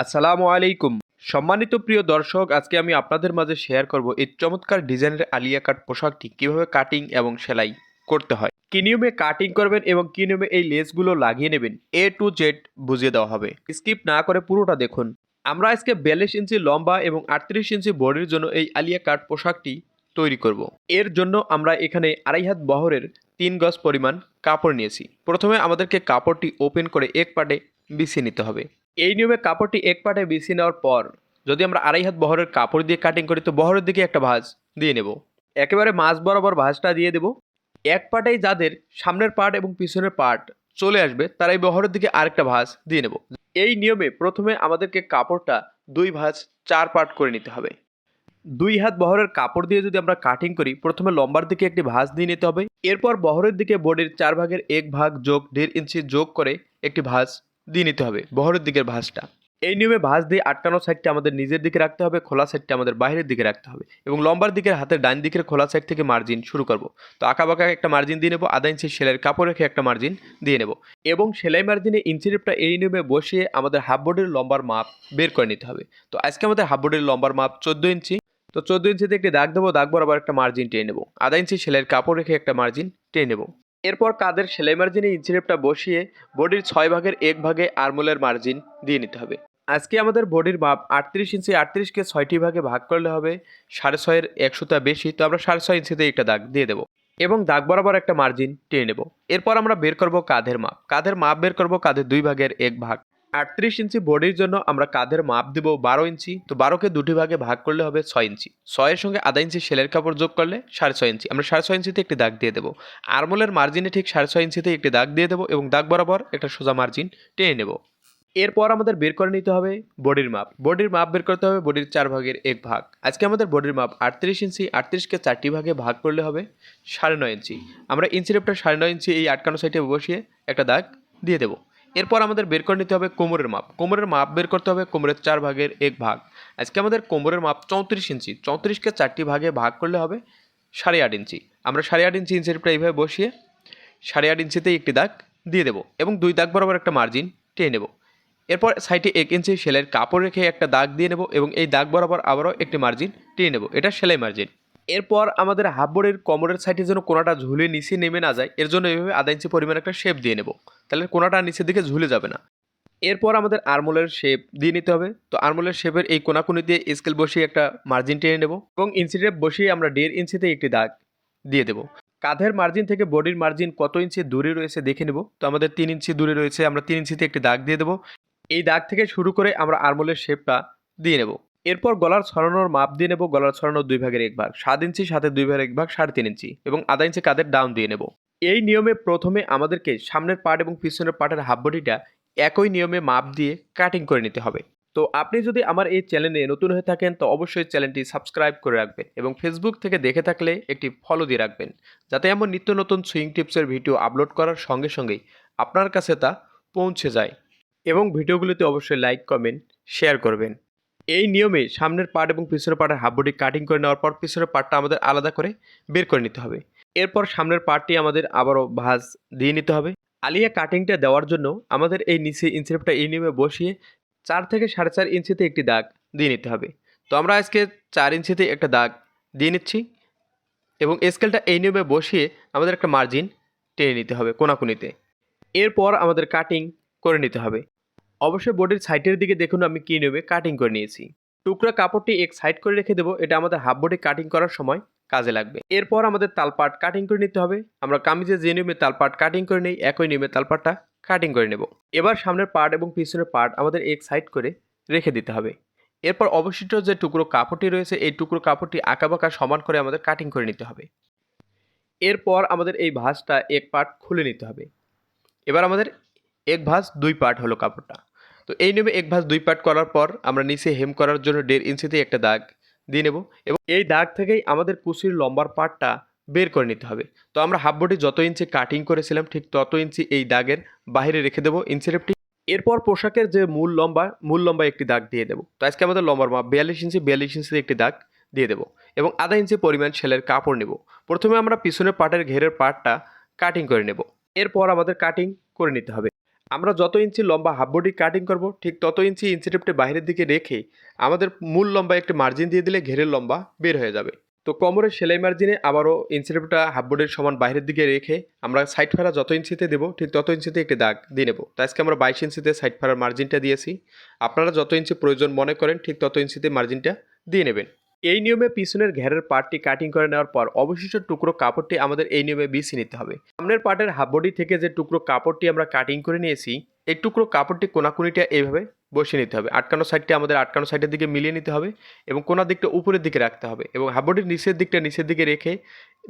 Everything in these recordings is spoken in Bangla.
আসসালামু আলাইকুম। সম্মানিত প্রিয় দর্শক, আজকে আমি আপনাদের মাঝে শেয়ার করব এই চমৎকার ডিজাইনের আলিয়া কাট পোশাকটি কীভাবে কাটিং এবং সেলাই করতে হয়। কি নিয়মে কাটিং করবেন এবং কি নিয়মে এই লেসগুলো লাগিয়ে নেবেন এ টু জেড বুঝিয়ে দেওয়া হবে। স্কিপ না করে পুরোটা দেখুন। আমরা আজকে বিয়াল্লিশ ইঞ্চি লম্বা এবং আটত্রিশ ইঞ্চি বডির জন্য এই আলিয়া কাট পোশাকটি তৈরি করব। এর জন্য আমরা এখানে আড়াই হাত বহরের তিন গজ পরিমাণ কাপড় নিয়েছি। প্রথমে আমাদেরকে কাপড়টি ওপেন করে এক পাটে বিছিয়ে নিতে হবে। এই নিয়মে কাপড়টি এক পাটে বিছিয়ে নেওয়ার পর, যদি আমরা আড়াই হাত বহরের কাপড় দিয়ে কাটিং করি, তো বহরের দিকে একটা ভাঁজ দিয়ে নেব। একেবারে মাঝ বরাবর ভাঁজটা দিয়ে দেব। এক পাটেই যাদের সামনের পার্ট এবং পিছনের পার্ট চলে আসবে তারা এই বহরের দিকে আরেকটা ভাঁজ দিয়ে নেব। এই নিয়মে প্রথমে আমাদেরকে কাপড়টা দুই ভাঁজ চার পার্ট করে নিতে হবে। দুই হাত বহরের কাপড় দিয়ে যদি আমরা কাটিং করি, প্রথমে লম্বার দিকে একটি ভাঁজ দিয়ে নিতে হবে। এরপর বহরের দিকে বডির চার ভাগের এক ভাগ যোগ দেড় ইঞ্চি যোগ করে একটি ভাঁজ দিয়ে নিতে হবে, বহরের দিকের ভাঁজটা। এই নিয়মে ভাঁজ দিয়ে আটকানো সাইডটা আমাদের নিজের দিকে রাখতে হবে, খোলা সাইডটা আমাদের বাইরের দিকে রাখতে হবে এবং লম্বার দিকের হাতের ডান দিকের খোলা সাইড থেকে মার্জিন শুরু করব। তো আঁকা বাঁকা একটা মার্জিন দিয়ে নেব, আধা ইঞ্চি সেলাইয়ের কাপড় রেখে একটা মার্জিন দিয়ে নেব এবং সেলাই মার্জিনে ইঞ্চি রেপটা এই নিয়মে বসিয়ে আমাদের হাফ বডির লম্বার মাপ বের করে নিতে হবে। তো আজকে আমাদের হাফ বডির লম্বার মাপ চোদ্দ ইঞ্চি তো চোদ্দ ইঞ্চিতে একটি দাগ দেবো দাগ বরাবর একটা মার্জিন টেনে নেব। আধা ইঞ্চি সেলাইয়ের কাপড় রেখে একটা মার্জিন টেনে নেব। এরপর কাদের সেলাই মার্জিনে ইঞ্জিনেপটা বসিয়ে বডির ছয় ভাগের এক ভাগে আরমোলের মার্জিন দিয়ে নিতে হবে। আজকে আমাদের বডির মাপ আটত্রিশ ইঞ্চি আটত্রিশকে ছয়টি ভাগে ভাগ করলে হবে সাড়ে ছয়ের একশোটা বেশি, তো আমরা সাড়ে ছয় ইঞ্চিতে একটা দাগ দিয়ে দেবো এবং দাগ বরাবর একটা মার্জিন টেনে নেব। এরপর আমরা বের করব কাঁধের মাপ। কাঁধের মাপ বের করব? কাঁধের দুই ভাগের এক ভাগ। আটত্রিশ ইঞ্চি বডির জন্য আমরা কাঁধের মাপ দেব বারো ইঞ্চি। তো বারোকে দুটি ভাগে ভাগ করলে হবে ছয় ইঞ্চি। ছয়ের সঙ্গে আধা ইঞ্চি সেলের কাপড় যোগ করলে সাড়ে ছয় ইঞ্চি। আমরা সাড়ে ছয় ইঞ্চিতে একটি দাগ দিয়ে দেবো। আরমোলের মার্জিনে ঠিক সাড়ে ছয় ইঞ্চিতে একটি দাগ দিয়ে দেবো এবং দাগ বরাবর একটা সোজা মার্জিন টেনে নেব। এরপর আমাদের বের করে নিতে হবে বডির মাপ। বডির মাপ বের করতে হবে বডির চার ভাগের এক ভাগ। আজকে আমাদের বডির মাপ আটত্রিশ ইঞ্চি। আটত্রিশকে চারটি ভাগে ভাগ করলে হবে সাড়ে নয় ইঞ্চি। আমরা ইঞ্চি রেপটা সাড়ে নয় ইঞ্চি এই আটকানো সাইডে বসিয়ে একটা দাগ দিয়ে দেবো। এরপর আমাদের বের করে নিতে হবে কোমরের মাপ। কোমরের মাপ বের করতে হবে কোমরের চার ভাগের এক ভাগ। আজকে আমাদের কোমরের মাপ চৌত্রিশ ইঞ্চি। চৌত্রিশকে চারটি ভাগে ভাগ করলে হবে সাড়ে আট ইঞ্চি। আমরা সাড়ে আট ইঞ্চি ইঞ্চির প্রায় এইভাবে বসিয়ে সাড়ে আট ইঞ্চিতেই একটি দাগ দিয়ে দেবো এবং দুই দাগ বরাবর একটা মার্জিন টেনে নেব। এরপর সাইডে এক ইঞ্চি সেলাইয়ের কাপড় রেখে একটা দাগ দিয়ে নেব এবং এই দাগ বরাবর আবারও একটি মার্জিন টেনে নেব। এটা সেলাই মার্জিন এরপর আমাদের হাফ বোর্ডের কোমরের সাইডে যেন কোনাটা ঝুলে নিচে নেমে না যায় এর জন্য এইভাবে আধা ইঞ্চি পরিমাণ একটা শেপ দিয়ে নেব। তাহলে কোনাটা নিচের দিকে ঝুলে যাবে না। এরপর আমাদের আরমোলের শেপ দিয়ে নিতে হবে। তো আরমোলের শেপের এই কোনাকুনি দিয়ে স্কেল বসিয়ে একটা মার্জিন টেনে নেব এবং ইঞ্চি টেপ বসিয়ে আমরা দেড় ইঞ্চিতে একটি দাগ দিয়ে দেবো। কাঁধের মার্জিন থেকে বডির মার্জিন কত ইঞ্চি দূরে রয়েছে দেখে নেব। তো আমাদের তিন ইঞ্চি দূরে রয়েছে, আমরা তিন ইঞ্চিতে একটি দাগ দিয়ে দেবো। এই দাগ থেকে শুরু করে আমরা আরমোলের শেপটা দিয়ে নেব। এরপর গলার ছড়ানোর মাপ দিয়ে নেব, গলার ছড়ানোর দুই ভাগের এক ভাগ। সাত ইঞ্চি, সাথে দুই ভাগের এক ভাগ, সাড়ে তিন ইঞ্চি। এবং আধা ইঞ্চি কাঁধের ডাউন দিয়ে নেব। এই নিয়মে প্রথমে আমাদেরকে সামনের পার্ট এবং পিছনের পার্টের হাফ বডিটা একই নিয়মে মাপ দিয়ে কাটিং করে নিতে হবে। তো আপনি যদি আমার এই চ্যানেলে নতুন হয়ে থাকেন, তো অবশ্যই চ্যানেলটি সাবস্ক্রাইব করে রাখবেন এবং ফেসবুক থেকে দেখে থাকলে একটি ফলো দিয়ে রাখবেন। যাতে এমন নিত্য নতুন সুইং টিপসের ভিডিও আপলোড করার সঙ্গে সঙ্গেই আপনার কাছে তা পৌঁছে যায়। এবং ভিডিওগুলিতে অবশ্যই লাইক কমেন্ট শেয়ার করবেন। এই নিয়মে সামনের পার্ট এবং পিছনের পার্টের হাফ বডি কাটিং করে নেওয়ার পর পিছনের পার্টটা আমাদের আলাদা করে বের করে নিতে হবে। এরপর সামনের পার্টটি আমাদের আবারও ভাঁজ দিয়ে নিতে হবে। আলিয়া কাটিংটা দেওয়ার জন্য আমাদের এই নিচে ইঞ্চিরেপটা এই নিয়মে বসিয়ে চার থেকে সাড়ে চার ইঞ্চিতে একটি দাগ দিয়ে নিতে হবে। তো আমরা আজকে চার ইঞ্চিতে একটা দাগ দিয়ে নিচ্ছি এবং স্কেলটা এই নিয়মে বসিয়ে আমাদের একটা মার্জিন টেনে নিতে হবে কোনাকুনিতে। এরপর আমাদের কাটিং করে নিতে হবে। অবশ্যই বোর্ডের সাইডের দিকে দেখুন, আমি কী নেবে কাটিং করে নিয়েছি। টুকরা কাপড়টি এক সাইড করে রেখে দেবো, এটা আমাদের হাফ বোর্ডে কাটিং করার সময় কাজে লাগবে। এরপর আমাদের তালপাট কাটিং করে নিতে হবে। আমরা কামিজে যে নিয়মে তালপাট কাটিং করে নিই, একই নিয়মে তালপাটটা কাটিং করে নেব। এবার সামনের পার্ট এবং পিছনের পার্ট আমাদের এক সাইড করে রেখে দিতে হবে। এরপর অবশিষ্ট যে টুকরো কাপড়টি রয়েছে, এই টুকরো কাপড়টি আঁকাবাঁকা সমান করে আমাদের কাটিং করে নিতে হবে। এরপর আমাদের এই ভাঁজটা এক পার্ট খুলে নিতে হবে। এবার আমাদের এক ভাঁজ দুই পার্ট হলো কাপড়টা। তো এই নিয়মে এক ভাঁজ দুই পার্ট করার পর আমরা নিচে হেম করার জন্য দেড় ইঞ্চিতে একটা দাগ দিয়ে নেব এবং এই দাগ থেকেই আমাদের কুচির লম্বার পার্টটা বের করে নিতে হবে। তো আমরা হাফ বডি যত ইঞ্চি কাটিং করেছিলাম, ঠিক তত ইঞ্চি এই দাগের বাইরে রেখে দেবো ইঞ্চিরেপটি এরপর পোশাকের যে মূল লম্বা মূল লম্বা একটি দাগ দিয়ে দেবো তো আজকে আমাদের লম্বার মাপ বিয়াল্লিশ ইঞ্চি, বিয়াল্লিশ ইঞ্চিতে একটি দাগ দিয়ে দেবো এবং আধা ইঞ্চি পরিমাণ সেলের কাপড় নেব। প্রথমে আমরা পিছনের পাটের ঘেরের পার্টটা কাটিং করে নেব। এরপর আমাদের কাটিং করে নিতে হবে। আমরা যত ইঞ্চি লম্বা হাফ বডি কাটিং করব, ঠিক তত ইঞ্চি ইঞ্চিটেপটি বাইরের দিকে রেখে আমাদের মূল লম্বা একটি মার্জিন দিয়ে দিলে ঘেরের লম্বা বের হয়ে যাবে। তো কোমরের সেলাই মার্জিনে আবারও ইঞ্চিটেপটা হাফ বডির সমান বাইরের দিকে রেখে আমরা সাইড ফাড়া যত ইঞ্চিতে দেবো, ঠিক তত ইঞ্চিতে একটি দাগ দিয়ে নেব। তো আজকে আমরা বাইশ ইঞ্চিতে সাইড ফাড়ার মার্জিনটা দিয়েছি। আপনারা যত ইঞ্চি প্রয়োজন মনে করেন, ঠিক তত ইঞ্চিতে মার্জিনটা দিয়ে নেবেন। এই নিয়মে পিছনের ঘেরের পার্টটি কাটিং করে নেওয়ার পর অবশিষ্ট টুকরো কাপড়টি আমাদের এই নিয়মে বিছিয়ে নিতে হবে। সামনের পার্টের হাফবডি থেকে যে টুকরো কাপড়টি আমরা কাটিং করে নিয়েছি, এই টুকরো কাপড়টি কোনাকুনিটা এইভাবে বসিয়ে নিতে হবে। আটকানো সাইডটি আমাদের আটকানো সাইডের দিকে মিলিয়ে নিতে হবে এবং কোনার দিকটা উপরের দিকে রাখতে হবে এবং হাফবডির নিচের দিকটা নিচের দিকে রেখে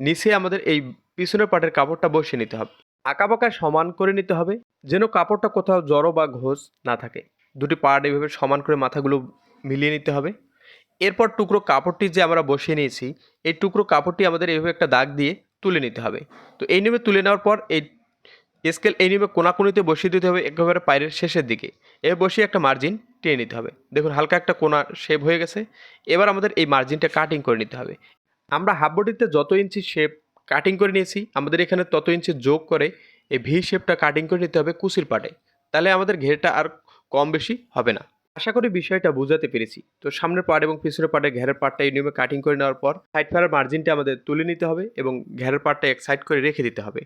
নিচে আমাদের এই পিছনের পার্টের কাপড়টা বসিয়ে নিতে হবে। আঁকাবাঁকা সমান করে নিতে হবে যেন কাপড়টা কোথাও জড়ো বা ঘোষ না থাকে। দুটি পার্ট এইভাবে সমান করে মাথাগুলো মিলিয়ে নিতে হবে। এরপর টুকরো কাপড়টি যে আমরা বসিয়ে নিয়েছি, এই টুকরো কাপড়টি আমাদের এইভাবে একটা দাগ দিয়ে তুলে নিতে হবে। তো এই নিয়মে তুলে নেওয়ার পর এই স্কেল এই নিয়মে কোনাকুনিতে বসিয়ে দিতে হবে একেবারে পায়ের শেষের দিকে। এবার বসিয়ে একটা মার্জিন টেনে নিতে হবে। দেখুন, হালকা একটা কোনা শেপ হয়ে গেছে। এবার আমাদের এই মার্জিনটা কাটিং করে নিতে হবে। আমরা হাফ বডিতে যত ইঞ্চি শেপ কাটিং করে নিয়েছি, আমাদের এখানে তত ইঞ্চি যোগ করে এই ভি শেপটা কাটিং করে নিতে হবে কুচির পাটে। তাহলে আমাদের ঘেরটা আর কম বেশি হবে না। আশা করি বিষয়টা বোঝাতে পেরেছি। তো সামনের পার্ট এবং পিছনের পার্টে ঘেরের পার্টটা এই কাটিং করে নেওয়ার পর সাইড ফারার মার্জিনটা আমাদের তুলে নিতে হবে এবং ঘেরের পার্টটা এক সাইড করে রেখে দিতে হবে।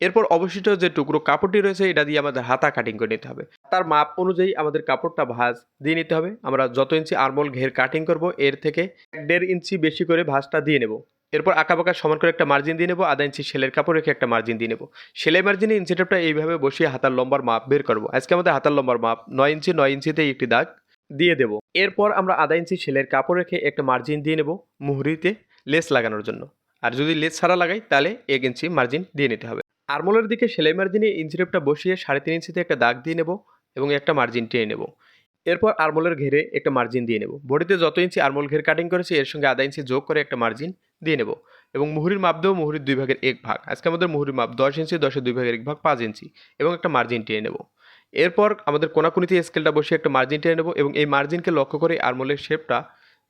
এরপর অবশিষ্ট যে টুকরো কাপড়টি রয়েছে, এটা দিয়ে আমাদের হাতা কাটিং করে নিতে হবে। তার মাপ অনুযায়ী আমাদের কাপড়টা ভাঁজ দিয়ে নিতে হবে। আমরা যত ইঞ্চি আরমোল ঘের কাটিং করব, এর থেকে এক দেড় ইঞ্চি বেশি করে ভাঁজটা দিয়ে নেব। এরপর আঁকাবাঁকা সমান করে একটা মার্জিন দিয়ে নেব, আধা ইঞ্চি সেলের কাপড় রেখে একটা মার্জিন দিয়ে নেব। সেলাই মার্জিনে ইঞ্চিটেপটা এইভাবে বসিয়ে হাতার লম্বার মাপ বের করব। আজকে আমাদের হাতার লম্বার মাপ নয় ইঞ্চি, নয় ইঞ্চিতেই একটি দাগ দিয়ে দেবো। এরপর আমরা আধা ইঞ্চি সেলের কাপড় রেখে একটা মার্জিন দিয়ে নেব মুহুরিতে লেস লাগানোর জন্য। আর যদি লেস ছাড়া লাগাই, তাহলে এক ইঞ্চি মার্জিন দিয়ে নিতে হবে। আরমোলের দিকে সেলাই মার্জিনে ইঞ্চিটেপটা বসিয়ে সাড়ে তিন ইঞ্চিতে একটা দাগ দিয়ে নেব এবং একটা মার্জিন টেনে নেব। এরপর আরমোলের ঘেরে একটা মার্জিন দিয়ে নেব। বডিতে যত ইঞ্চি আরমোল ঘের কাটিং করেছি, এর সঙ্গে আধা ইঞ্চি যোগ করে একটা মার্জিন দিয়ে নেব। এবং মুহুরির মাপ দেবো মুহুরির দুই ভাগের এক ভাগ। আজকে আমাদের মুহুরির মাপ দশ ইঞ্চি, দশের দুই ভাগের এক ভাগ পাঁচ ইঞ্চি এবং একটা মার্জিন টেনে নেব। এরপর আমাদের কোনাকুনিতে স্কেলটা বসিয়ে একটা মার্জিন টেনে নেব এবং এই মার্জিনকে লক্ষ্য করে আরমোলের শেপটা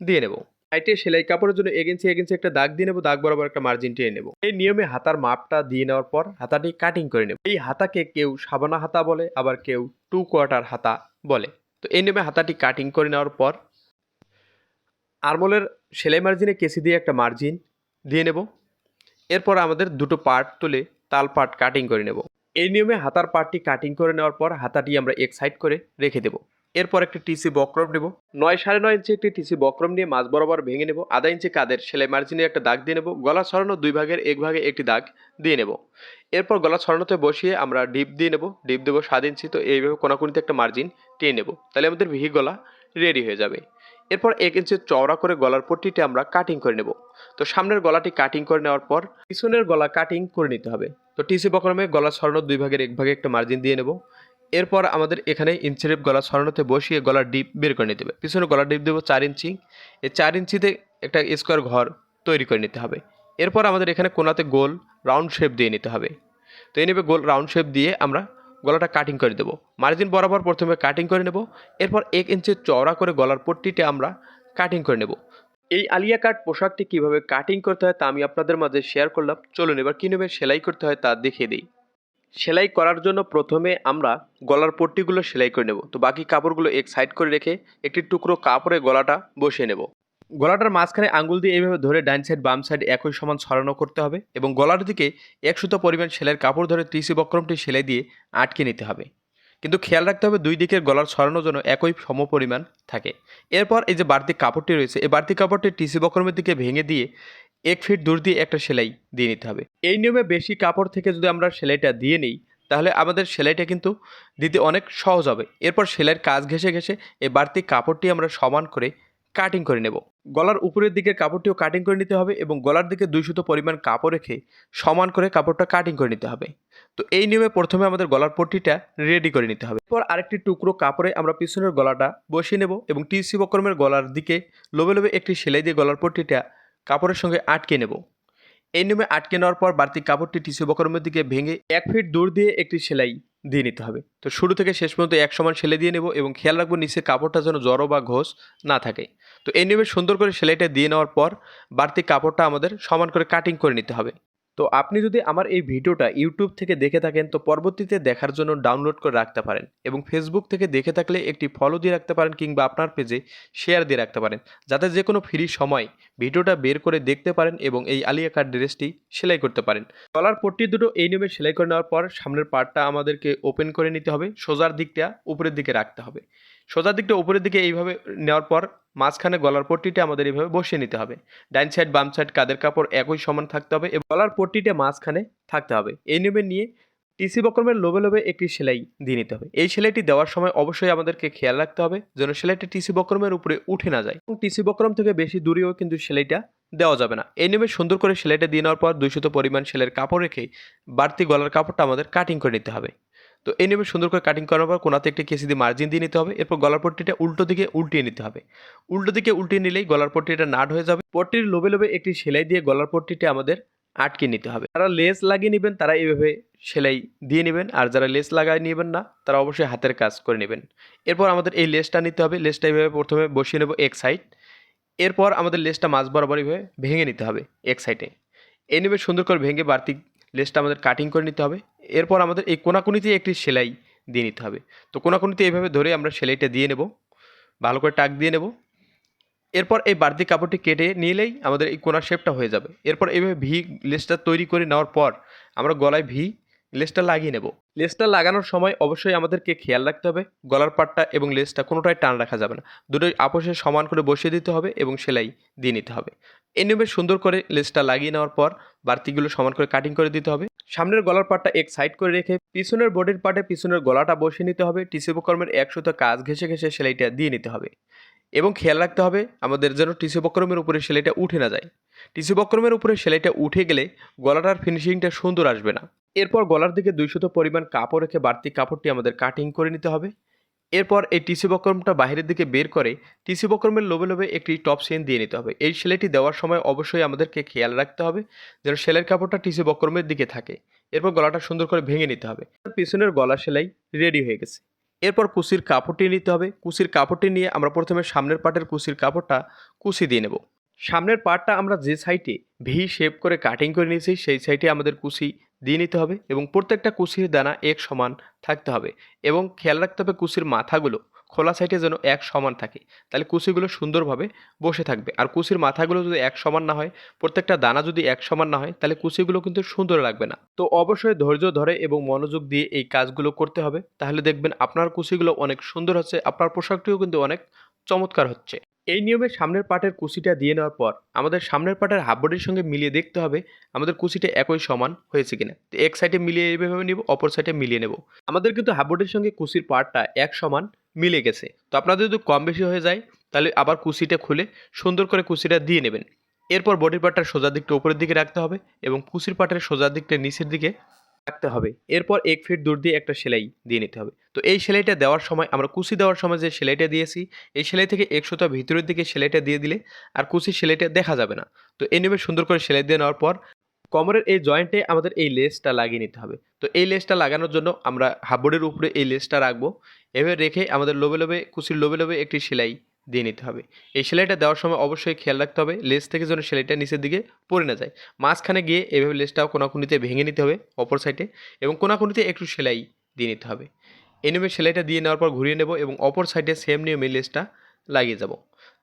দিয়ে নেব। সাইটে সেলাই কাপড়ের জন্য এক ইঞ্চি একটা দাগ দিয়ে নেব, দাগ বরাবর একটা মার্জিন টেনে নেব। এই নিয়মে হাতার মাপটা দিয়ে নেওয়ার পর হাতাটি কাটিং করে নেব। এই হাতাকে কেউ সাবানা হাতা বলে, আবার কেউ টু কোয়ার্টার হাতা বলে। তো এই নিয়মে হাতাটি কাটিং করে নেওয়ার পর আরমোলের সেলাই মার্জিনে কেসি দিয়ে একটা মার্জিন দিয়ে নেব। এরপর আমাদের দুটো পার্ট তুলে তাল পার্ট কাটিং করে নেব। এই নিয়মে হাতার পার্টটি কাটিং করে নেওয়ার পর হাতাটি আমরা এক সাইড করে রেখে দেব। এরপর একটি টিসি বক্রম নেব। নয় সাড়ে নয় ইঞ্চি একটি টিসি বক্রম নিয়ে মাছ বরাবর ভেঙে নেব। আধা ইঞ্চি কাদের সেলাই মার্জিনে একটা দাগ দিয়ে নেব। গলা ছড়ানো দুই ভাগের এক ভাগে একটি দাগ দিয়ে নেব। এরপর গলা ছড়ানোতে বসিয়ে আমরা ডিপ দিয়ে নেব। ডিপ দেবো সাত ইঞ্চি। তো এইভাবে কোনাকুনিতে একটা মার্জিন টেনে নেব। তাহলে আমাদের ভিহি গলা রেডি হয়ে যাবে। এরপর এক ইঞ্চি চওড়া করে গলার পট্টিটি আমরা কাটিং করে নেব। তো সামনের গলাটি কাটিং করে নেওয়ার পর পিছনের গলা কাটিং করে নিতে হবে। তো টিসি বক্রমে গলা ছড়ানোর দুই ভাগের এক ভাগে একটা মার্জিন দিয়ে নেব। এরপর আমাদের এখানে ইঞ্চিরেপ গলা ছড়ানোতে বসিয়ে গলার ডিপ বের করে নিতে হবে। পিছনে গলার ডিপ দেবো চার ইঞ্চি। এই চার ইঞ্চিতে একটা স্কোয়ার ঘর তৈরি করে নিতে হবে। এরপর আমাদের এখানে কোনাতে গোল রাউন্ড শেপ দিয়ে নিতে হবে। তো এই নেবে গোল রাউন্ড শেপ দিয়ে আমরা গলাটা কাটিং করে দেবো। মার্জিন বরাবর প্রথমে কাটিং করে নেব। এরপর এক ইঞ্চি চওড়া করে গলার পট্টিটা আমরা কাটিং করে নেব। এই আলিয়া কাট পোশাকটি কীভাবে কাটিং করতে হয় তা আমি আপনাদের মাঝে শেয়ার করলাম। চলুন এবার কীভাবে সেলাই করতে হয় তা দেখিয়ে দিই। সেলাই করার জন্য প্রথমে আমরা গলার পট্টিগুলো সেলাই করে নেব। তো বাকি কাপড়গুলো এক সাইড করে রেখে একটি টুকরো কাপড়ে গলাটা বসিয়ে নেব। গলাটার মাঝখানে আঙ্গুল দিয়ে এইভাবে ধরে ডাইন সাইড বাম সাইড একই সমান ছড়ানো করতে হবে এবং গলার দিকে এক সুতো পরিমাণ সেলাইয়ের কাপড় ধরে ত্রিশি বক্রমটি সেলাই দিয়ে আটকে নিতে হবে। কিন্তু খেয়াল রাখতে হবে দুই দিকের গলার ছড়ানোর জন্য একই সম পরিমাণ থাকে। এরপর এই যে বাড়তি কাপড়টি রয়েছে, এই বাড়তি কাপড়টি টিসি বক্রমের দিকে ভেঙে দিয়ে এক ফিট দূর দিয়ে একটা সেলাই দিয়ে নিতে হবে। এই নিয়মে বেশি কাপড় থেকে যদি আমরা সেলাইটা দিয়ে নিই, তাহলে আমাদের সেলাইটা কিন্তু দিতে অনেক সহজ হবে। এরপর সেলাইয়ের কাজ ঘেসে ঘেসে এই বাড়তি কাপড়টি আমরা সমান করে কাটিং করে নেব। গলার উপরের দিকের কাপড়টিও কাটিং করে নিতে হবে এবং গলার দিকে দুই সুতো পরিমাণ কাপড় রেখে সমান করে কাপড়টা কাটিং করে নিতে হবে। তো এই নিয়মে প্রথমে আমাদের গলার পট্টিটা রেডি করে নিতে হবে। এরপর আরেকটি টুকরো কাপড়ে আমরা পিছনের গলাটা বসিয়ে নেব এবং টিসি বক্রমের গলার দিকে লোবে লোবে একটি সেলাই দিয়ে গলার পট্টিটা কাপড়ের সঙ্গে আটকে নেব। এই নিয়মে আটকে নেওয়ার পর বাড়তি কাপড়টি টিসি বক্রমের দিকে ভেঙে এক ফিট দূর দিয়ে একটি সেলাই দিয়ে নিতে হবে। তো শুরু থেকে শেষ পর্যন্ত এক সমান সেলাই দিয়ে নেব এবং খেয়াল রাখব নিচের কাপড়টা যেন জড়ো বা ঘোষ না থাকে। তো এই নিয়মে সুন্দর করে সেলাইটা দিয়ে নেওয়ার পর বাড়তি কাপড়টা আমাদের সমান করে কাটিং করে নিতে হবে। তো আপনি যদি আমার এই ভিডিওটা ইউটিউব থেকে দেখে থাকেন, তো পরবর্তীতে দেখার জন্য ডাউনলোড করে রাখতে পারেন এবং ফেসবুক থেকে দেখে থাকলে একটি ফলো দিয়ে রাখতে পারেন কিংবা আপনার পেজে শেয়ার দিয়ে রাখতে পারেন। যাতে যে কোনো ফ্রি সময় ভিডিওটা বের করে দেখতে পারেন এবং এই আলিয়া কাট ড্রেসটি সেলাই করতে পারেন। গলার পট্টি দুটো এই নিয়মে সেলাই করে নেওয়ার পর সামনের পার্টটা আমাদেরকে ওপেন করে নিতে হবে। সোজার দিকটা উপরের দিকে রাখতে হবে। সোজার দিকটা উপরের দিকে এইভাবে নেওয়ার পর মাঝখানে গলার পট্টিটা আমাদের এইভাবে বসিয়ে নিতে হবে। ডাইন সাইড বাম সাইড কাদের কাপড় একই সমান থাকতে হবে এবং গলার পট্টিটা মাঝখানে থাকতে হবে। এই নিয়মে নিয়ে টিসি বক্রমের লোভে লোভে একটি সেলাই দিয়ে নিতে হবে। এই সেলাইটি দেওয়ার সময় অবশ্যই আমাদেরকে খেয়াল রাখতে হবে যেন সেলাইটি টিসি বক্রমের উপরে উঠে না যায় এবং টিসি বক্রম থেকে বেশি দূরেও কিন্তু সেলাইটা দেওয়া যাবে না। এই নিয়মে সুন্দর করে সেলাইটা দিয়ে নেওয়ার পর দুইশত পরিমাণ সেলাইয়ের কাপড় রেখে বাড়তি গলার কাপড়টা আমাদের কাটিং করে নিতে হবে। তো এই নিয়মে সুন্দর করে কাটিং করার পর কোনাতে একটি কেসি দিয়ে মার্জিন দিয়ে নিতে হবে। এরপর গলার পট্টিটা উল্টো দিকে উল্টিয়ে নিতে হবে। উল্টো দিকে উল্টিয়ে নিলেই গলার পট্টিটা নাট হয়ে যাবে। পট্টির লোবে লোবে একটি সেলাই দিয়ে গলার পট্টিটা আমাদের আটকে নিতে হবে। যারা লেস লাগিয়ে নেবেন, তারা এইভাবে সেলাই দিয়ে নেবেন। আর যারা লেস লাগাই নেবেন না, তারা অবশ্যই হাতের কাজ করে নেবেন। এরপর আমাদের এই লেসটা নিতে হবে। লেসটা এইভাবে প্রথমে বসিয়ে নেব এক সাইড এরপর আমাদের লেসটা মাছ বরাবর এইভাবে ভেঙে নিতে হবে এক সাইডে এই নেবে সুন্দর করে ভেঙে বাড়তি লেসটা আমাদের কাটিং করে নিতে হবে। এরপর আমাদের এই কোনাকুনিতে একটি সেলাই দিয়ে নিতে হবে। তো কোনাকুনিতে এইভাবে ধরে আমরা সেলাইটা দিয়ে নেব। ভালো করে টাক দিয়ে নেব। এরপর এই বাড়তি কাপড়টি কেটে নিলেই আমাদের এই কোনার শেপটা হয়ে যাবে। এরপর এইভাবে ভি লেসটা তৈরি করে নেওয়ার পর আমরা গলায় ভি লেসটা লাগিয়ে নেব। লেসটা লাগানোর সময় অবশ্যই আমাদেরকে খেয়াল রাখতে হবে। গলার পাটটা এবং লেসটা কোনোটাই টান রাখা যাবে না। দুটোই আপোষে সমান করে বসিয়ে দিতে হবে এবং সেলাই দিয়ে নিতে হবে। এই নিয়মে সুন্দর করে লেসটা লাগিয়ে নেওয়ার পর বাড়তিগুলো সমান করে কাটিং করে দিতে হবে। সামনের গলার পাটটা এক সাইড করে রেখে পিছনের বডির পাটে পিছনের গলাটা বসিয়ে নিতে হবে। টিসিবু কর্মের একশত কাজ ঘেসে ঘেসে সেলাইটা দিয়ে নিতে হবে। এবং খেয়াল রাখতে হবে আমাদের যেন টিসি বক্রমের উপরে সেলাইটা উঠে না যায়। টিসি বক্রমের উপরে সেলাইটা উঠে গেলে গলাটার ফিনিশিংটা সুন্দর আসবে না। এরপর গলার দিকে দুইশত পরিমাণ কাপড় রেখে বাড়তি কাপড়টি আমাদের কাটিং করে নিতে হবে। এরপর এই টিসি বক্রমটা বাইরের দিকে বের করে টিসি বক্রমের লোবে লোবে একটি টপ সেন দিয়ে নিতে হবে। এই সেলাইটি দেওয়ার সময় অবশ্যই আমাদেরকে খেয়াল রাখতে হবে যেন সেলাইয়ের কাপড়টা টিসি বক্রমের দিকে থাকে। এরপর গলাটা সুন্দর করে ভেঙে নিতে হবে। পিছনের গলা সেলাই রেডি হয়ে গেছে। এরপর কুচির কাপড়টি নিতে হবে। কুচির কাপড়টি নিয়ে আমরা প্রথমে সামনের পাটের কুচির কাপড়টা কুচি দিয়ে নেব। সামনের পার্টটা আমরা যে সাইডে ভি শেপ করে কাটিং করে নিয়েছি, সেই সাইডে আমাদের কুচি দিয়ে নিতে হবে এবং প্রত্যেকটা কুচির দানা এক সমান থাকতে হবে এবং খেয়াল রাখতে হবে কুচির মাথাগুলো খোলা সাইডে যেন এক সমান থাকে। তাহলে কুচিগুলো সুন্দরভাবে বসে থাকবে। আর কুচির মাথাগুলো যদি এক সমান না হয়, প্রত্যেকটা দানা যদি এক সমান না হয়, তাহলে কুচিগুলো কিন্তু সুন্দর লাগবে না। তো অবশ্যই ধৈর্য ধরে এবং মনোযোগ দিয়ে এই কাজগুলো করতে হবে। তাহলে দেখবেন আপনার কুচিগুলো অনেক সুন্দর হচ্ছে, আপনার পোশাকটিও কিন্তু অনেক চমৎকার হচ্ছে। এই নিয়মে সামনের পাটের কুচিটা দিয়ে নেওয়ার পর আমাদের সামনের পাটের হাফবোর্ডের সঙ্গে মিলিয়ে দেখতে হবে আমাদের কুচিটা একই সমান হয়েছে কিনা। তো এক সাইডে মিলিয়ে এইভাবে নিব, অপর সাইডে মিলিয়ে নেব। আমাদের কিন্তু হাফবোর্ডের সঙ্গে কুচির পার্টটা এক সমান মিলে গেছে। তো আপনাদের যদি কম বেশি হয়ে যায়, তাহলে আবার কুচিটা খুলে সুন্দর করে কুচিটা দিয়ে নেবেন। এরপর বডির পার্টটা সোজা দিকটা উপরের দিকে রাখতে হবে এবং কুচির পাটের সোজা দিকটা নিচের দিকে রাখতে হবে। এরপর এক ফিট দূর দিয়ে একটা সেলাই দিয়ে নিতে হবে। তো এই সেলাইটা দেওয়ার সময়, আমরা কুচি দেওয়ার সময় যে সেলাইটা দিয়েছি, এই সেলাই থেকে এক একশোটা ভিতরের দিকে সেলাইটা দিয়ে দিলে আর কুচির সেলাইটা দেখা যাবে না। তো এই নিয়মে সুন্দর করে সেলাই দিয়ে নেওয়ার পর, কোমরের এই জয়েন্টে আমাদের এই লেসটা লাগিয়ে নিতে হবে। তো এই লেসটা লাগানোর জন্য আমরা হাবড়ের উপরে এই লেসটা রাখব। এভাবে রেখে আমাদের লোবে লোবে কুচির লোবে লোবে একটি সেলাই দিয়ে নিতে হবে। এই সেলাইটা দেওয়ার সময় অবশ্যই খেয়াল রাখতে হবে, লেস থেকে যেন সেলাইটা নিচের দিকে পড়ে না যায়। মাঝখানে গিয়ে এভাবে লেসটাও কোনাকুনিতে ভেঙে নিতে হবে অপর সাইডে এবং কোনাকুনিতে একটু সেলাই দিয়ে নিতে হবে। এই নিয়মে সেলাইটা দিয়ে নেওয়ার পর ঘুরিয়ে নেব এবং অপর সাইডে সেম নিয়মে লেসটা লাগিয়ে যাব।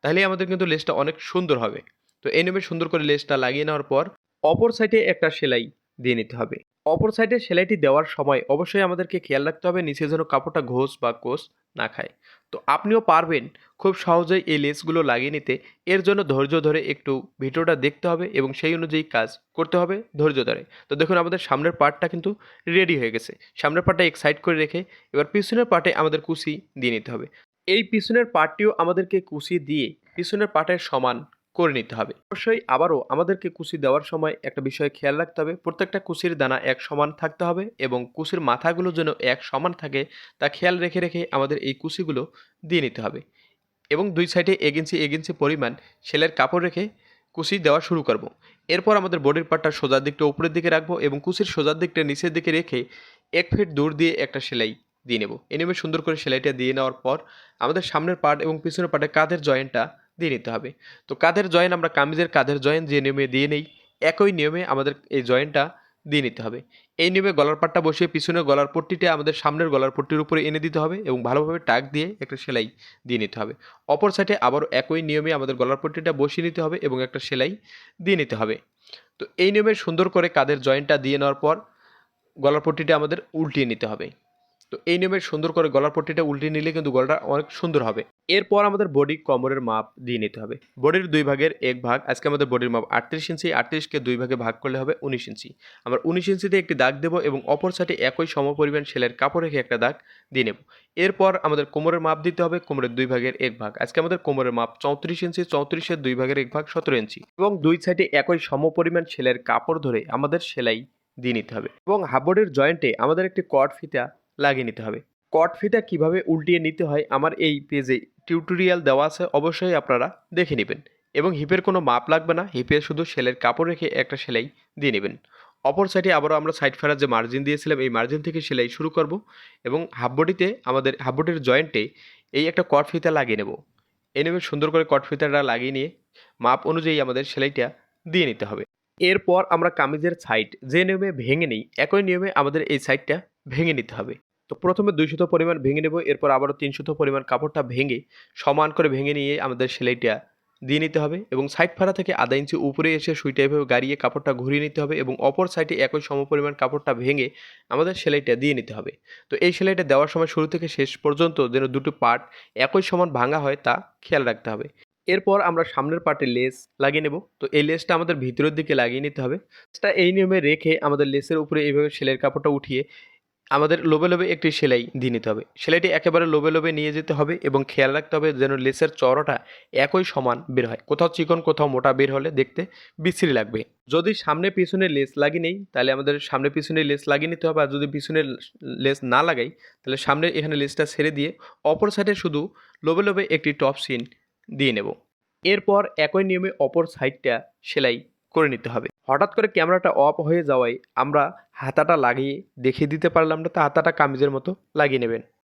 তাহলে আমাদের কিন্তু লেসটা অনেক সুন্দর হবে। তো এই নিয়মে সুন্দর করে লেসটা লাগিয়ে নেওয়ার পর অপর সাইডে একটা সেলাই দিয়ে নিতে হবে। অপর সাইডে সেলাইটি দেওয়ার সময় অবশ্যই আমাদেরকে খেয়াল রাখতে হবে নিচে যেন কাপড়টা ঘোষ বা কোষ না খায়। তো আপনিও পারবেন খুব সহজেই এই লেসগুলো লাগিয়ে নিতে। এর জন্য ধৈর্য ধরে একটু ভিডিওটা দেখতে হবে এবং সেই অনুযায়ী কাজ করতে হবে ধৈর্য ধরে। তো দেখুন আমাদের সামনের পার্টটা কিন্তু রেডি হয়ে গেছে। সামনের পার্টটা এক সাইড করে রেখে এবার পিছনের পার্টে আমাদের কুচি দিয়ে নিতে হবে। এই পিছনের পার্টটিও আমাদেরকে কুচি দিয়ে পিছনের পার্টের সমান করে নিতে হবে। অবশ্যই আবারও আমাদেরকে কুচি দেওয়ার সময় একটা বিষয় খেয়াল রাখতে হবে। প্রত্যেকটা কুচির দানা এক সমান থাকতে হবে এবং কুচির মাথাগুলো যেন এক সমান থাকে তা খেয়াল রেখে রেখে আমাদের এই কুচিগুলো দিয়ে নিতে হবে। এবং দুই সাইডে এক ইঞ্চি এক ইঞ্চি পরিমাণ সেলের কাপড় রেখে কুচি দেওয়া শুরু করব। এরপর আমাদের বডির পার্টটা সোজার দিকটা উপরের দিকে রাখব এবং কুচির সোজার দিকটা নিচের দিকে রেখে এক ফিট দূর দিয়ে একটা সেলাই দিয়ে নেব। এ নেমে সুন্দর করে সেলাইটা দিয়ে নেওয়ার পর আমাদের সামনের পার্ট এবং পিছনের পার্টে কাঁধের জয়েন্টটা দিয়ে নিতে হবে। তো কাঁধের জয়েন আমরা কামিজের কাঁধের জয়েন যে নিয়মে দিয়ে নেই, একই নিয়মে আমাদের এই জয়েনটা দিয়ে নিতে হবে। এই নিয়মে গলার পাটটা বসিয়ে পিছনের গলার পট্টিটা আমাদের সামনের গলার পট্টির উপরে এনে দিতে হবে এবং ভালোভাবে টাক দিয়ে একটা সেলাই দিয়ে নিতে হবে। অপর সাইডে আবারও একই নিয়মে আমাদের গলার পট্টিটা বসিয়ে নিতে হবে এবং একটা সেলাই দিয়ে নিতে হবে। তো এই নিয়মে সুন্দর করে কাঁধের জয়েন্টটা দিয়ে নেওয়ার পর গলার পট্টিটা আমাদের উল্টিয়ে নিতে হবে। তো এই নিয়মে সুন্দর করে গলার পট্টিটা উল্টিয়ে নিলে কিন্তু গলাটা অনেক সুন্দর হবে। এরপর আমাদের বডি কমরের মাপ দিয়ে নিতে হবে। বডির দুই ভাগের এক ভাগ, আজকে আমাদের বডির মাপ আটত্রিশ ইঞ্চি আটত্রিশকে দুই ভাগে ভাগ করলে হবে উনিশ ইঞ্চি আমরা উনিশ ইঞ্চিতে একটি দাগ দেবো এবং অপর সাইডে একই সমপরিমাণ সেলের কাপড় রেখে একটা দাগ দিয়ে নেব। এরপর আমাদের কোমরের মাপ দিতে হবে, কোমরের দুই ভাগের এক ভাগ। আজকে আমাদের কোমরের মাপ চৌত্রিশ ইঞ্চি চৌত্রিশের দুই ভাগের এক ভাগ সতেরো ইঞ্চি এবং দুই সাইডে একই সমপরিমাণ সেলের কাপড় ধরে আমাদের সেলাই দিয়ে নিতে হবে। এবং হাবড়ের জয়েন্টে আমাদের একটি কট ফিতা লাগিয়ে নিতে হবে। কট ফিতা কীভাবে উল্টিয়ে নিতে হয় আমার এই পেজে টিউটোরিয়াল দেওয়া আছে, অবশ্যই আপনারা দেখে নেবেন। এবং হিপের কোনো মাপ লাগবে না, হিপে শুধু সেলের কাপড় রেখে একটা সেলাই দিয়ে নেবেন। অপর সাইডে আবারও আমরা সাইড ফেরার যে মার্জিন দিয়েছিলাম, এই মার্জিন থেকে সেলাই শুরু করব এবং হাফ বডিতে আমাদের হাফ বডির জয়েন্টে এই একটা কট ফিতা লাগিয়ে নেব। এই নেবে সুন্দর করে কট ফিতাটা লাগিয়ে নিয়ে মাপ অনুযায়ী আমাদের সেলাইটা দিয়ে নিতে হবে। এরপর আমরা কামিজের সাইড যে নিয়মে ভেঙে নিই, একই নিয়মে আমাদের এই সাইডটা ভেঙে নিতে হবে। তো প্রথমে দুইশত পরিমাণ ভেঙে নেব, এরপর আবারও তিনশত পরিমাণ কাপড়টা ভেঙে সমান করে ভেঙে নিয়ে আমাদের সেলাইটা দিয়ে নিতে হবে এবং সাইড ফাড়া থেকে আধা ইঞ্চি উপরে এসে সুইটা এভাবে গাড়িয়ে কাপড়টা ঘুরিয়ে নিতে হবে এবং অপর সাইডে একই সমপরিমাণ কাপড়টা ভেঙে আমাদের সেলাইটা দিয়ে নিতে হবে। তো এই সেলাইটা দেওয়ার সময় শুরু থেকে শেষ পর্যন্ত যেন দুটো পার্ট একই সমান ভাঙা হয় তা খেয়াল রাখতে হবে। এরপর আমরা সামনের পার্টে লেস লাগিয়ে নেব, তো এই লেসটা আমাদের ভিতরের দিকে লাগিয়ে নিতে হবে। লেসটা এই নিয়মে রেখে আমাদের লেসের উপরে এইভাবে সেলাইয়ের কাপড়টা উঠিয়ে আমাদের লোবে লোবে একটি সেলাই দিয়ে নিতে হবে। সেলাইটি একেবারে লোবে লোবে নিয়ে যেতে হবে এবং খেয়াল রাখতে হবে যেন লেসের চড়াটা একই সমান বের হয়। কোথাও চিকন, কোথাও মোটা বের হলে দেখতে বিশ্রী লাগবে। যদি সামনে পিছনে লেস লাগিয়ে নেই, তাহলে আমাদের সামনে পিছনে লেস লাগিয়ে নিতে হবে। আর যদি পিছনে লেস না লাগাই, তাহলে সামনে এখানে লেসটা ছেড়ে দিয়ে অপর সাইডে শুধু লোবে লোবে একটি টপ সিন দিয়ে নেব। এরপর একই নিয়মে অপর সাইডটা সেলাই করে নিতে হবে। হঠাৎ করে ক্যামেরাটা অফ হয়ে যাওয়ায় আমরা হাতাটা লাগিয়ে দেখিয়ে দিতে পারলাম না, তা হাতাটা কামিজের মতো লাগিয়ে নেবেন।